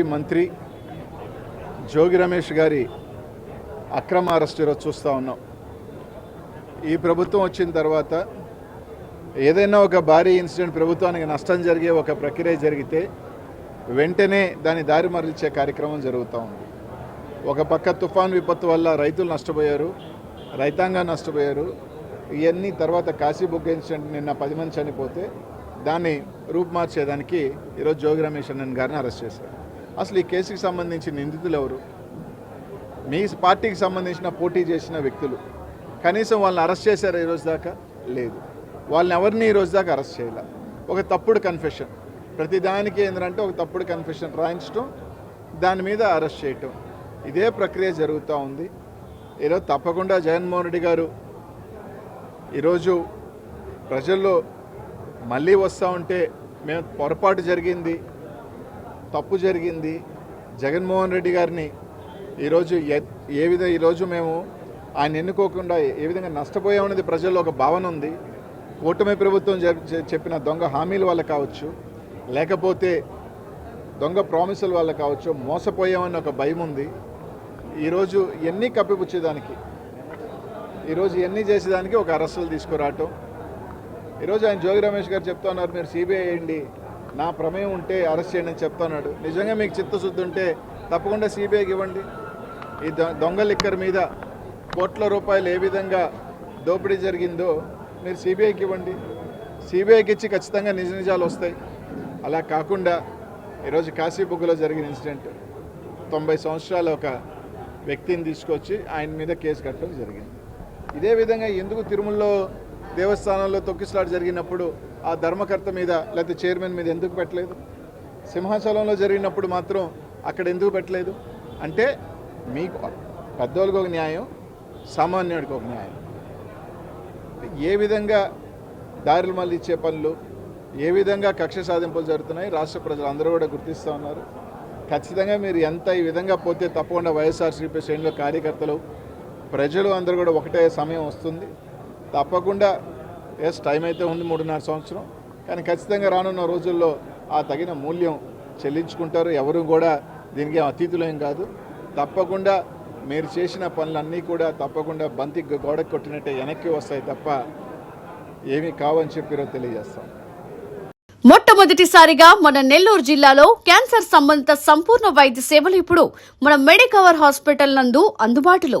మంత్రి జోగి రమేష్ గారి అక్రమ అరెస్ట్ ఈరోజు చూస్తూ ఉన్నాం. ఈ ప్రభుత్వం వచ్చిన తర్వాత ఏదైనా ఒక భారీ ఇన్సిడెంట్ ప్రభుత్వానికి నష్టం జరిగే ఒక ప్రక్రియ జరిగితే వెంటనే దాని దారి మరల్చే కార్యక్రమం జరుగుతూ ఉంది. ఒక పక్క తుఫాన్ విపత్తు వల్ల రైతులు నష్టపోయారు రైతాంగం నష్టపోయారు ఇవన్నీ తర్వాత కాశీబుగ్గ ఇన్సిడెంట్ నిన్న పది మంది చనిపోతే దాన్ని రూపుమార్చేదానికి ఈరోజు జోగి రమేష్ అన్న గారిని అరెస్ట్ చేశారు. అసలు ఈ కేసుకి సంబంధించి నిందితులు ఎవరు? మీ పార్టీకి సంబంధించిన పోటీ చేసిన వ్యక్తులు. కనీసం వాళ్ళని అరెస్ట్ చేశారు ఈరోజు దాకా? లేదు. వాళ్ళని ఎవరిని ఈరోజు దాకా అరెస్ట్ చేయాల? ఒక తప్పుడు కన్ఫెషన్ ప్రతి దానికి ఏంటంటే ఒక తప్పుడు కన్ఫెషన్ రాయించడం దాని మీద అరెస్ట్ చేయటం. ఇదే ప్రక్రియ జరుగుతూ ఉంది. ఈరోజు తప్పకుండా జగన్మోహన్ రెడ్డి గారు ఈరోజు ప్రజల్లో మళ్ళీ వస్తూ ఉంటే మేము పొరపాటు జరిగింది. తప్పు జరిగింది. జగన్మోహన్ రెడ్డి గారిని ఈరోజు ఏ ఏ విధంగా ఈరోజు మేము ఆయన ఎన్నుకోకుండా ఏ విధంగా నష్టపోయామనేది ప్రజల్లో ఒక భావన ఉంది. కూటమి ప్రభుత్వం జ- చెప్పిన దొంగ హామీల వల్ల కావచ్చు లేకపోతే దొంగ ప్రామిసుల వల్ల కావచ్చు మోసపోయామని ఒక భయం ఉంది. ఈరోజు ఎన్ని కప్పిపుచ్చేదానికి? ఈరోజు ఎన్ని చేసేదానికి ఒక అరెస్టులు తీసుకురావటం? ఈరోజు ఆయన జోగి రమేష్ గారు చెప్తా ఉన్నారు మీరు సిబిఐ వేయండి నా ప్రమేయం ఉంటే అరెస్ట్ చేయండి అని చెప్తున్నాడు. నిజంగా మీకు చిత్తశుద్ధి ఉంటే తప్పకుండా సిబిఐకి ఇవ్వండి. ఈ దొ- దొంగ లిక్కర్ మీద కోట్ల రూపాయలు ఏ విధంగా దోపిడీ జరిగిందో మీరు సిబిఐకి ఇవ్వండి. సిబిఐకి ఇచ్చి ఖచ్చితంగా నిజ నిజాలు వస్తాయి. అలా కాకుండా ఈరోజు కాశీబుగ్గులో జరిగిన ఇన్సిడెంట్ తొంభై సంవత్సరాల ఒక వ్యక్తిని తీసుకొచ్చి ఆయన మీద కేసు కట్టడం జరిగింది. ఇదే విధంగా ఎందుకు తిరుమలలో దేవస్థానంలో తొక్కిసలాట జరిగినప్పుడు ఆ ధర్మకర్త మీద లేకపోతే చైర్మన్ మీద ఎందుకు పెట్టలేదు? సింహాచలంలో జరిగినప్పుడు మాత్రం అక్కడ ఎందుకు పెట్టలేదు? అంటే మీకు పెద్దోళ్ళకి ఒక న్యాయం సామాన్యుడికి ఒక న్యాయం. ఏ విధంగా దారులు మళ్ళీ ఇచ్చే పనులు ఏ విధంగా కక్ష సాధింపులు జరుగుతున్నాయి రాష్ట్ర ప్రజలు అందరూ కూడా గుర్తిస్తూ ఉన్నారు. ఖచ్చితంగా మీరు ఎంత ఈ విధంగా పోతే తప్పకుండా వైఎస్ఆర్సీపీ శ్రేణిలో కార్యకర్తలు ప్రజలు అందరూ కూడా ఒకటే సమయం వస్తుంది. తప్పకుండా ఎస్ టైం అయితే ఉంది మూడున్నర సంవత్సరం కానీ ఖచ్చితంగా రానున్న రోజుల్లో ఆ తగిన మూల్యం చెల్లించుకుంటారు. ఎవరు కూడా దీనికి అతీతులేం కాదు. తప్పకుండా మీరు చేసిన పనులన్నీ కూడా తప్పకుండా బంతి గోడకు కొట్టినట్టే వెనక్కి వస్తాయి తప్ప ఏమి కావని చెప్పిరో తెలియజేస్తాం. మొట్టమొదటిసారిగా మన నెల్లూరు జిల్లాలో క్యాన్సర్ సంబంధిత సంపూర్ణ వైద్య సేవలు ఇప్పుడు మన మెడికవర్ హాస్పిటల్ నందు అందుబాటులో.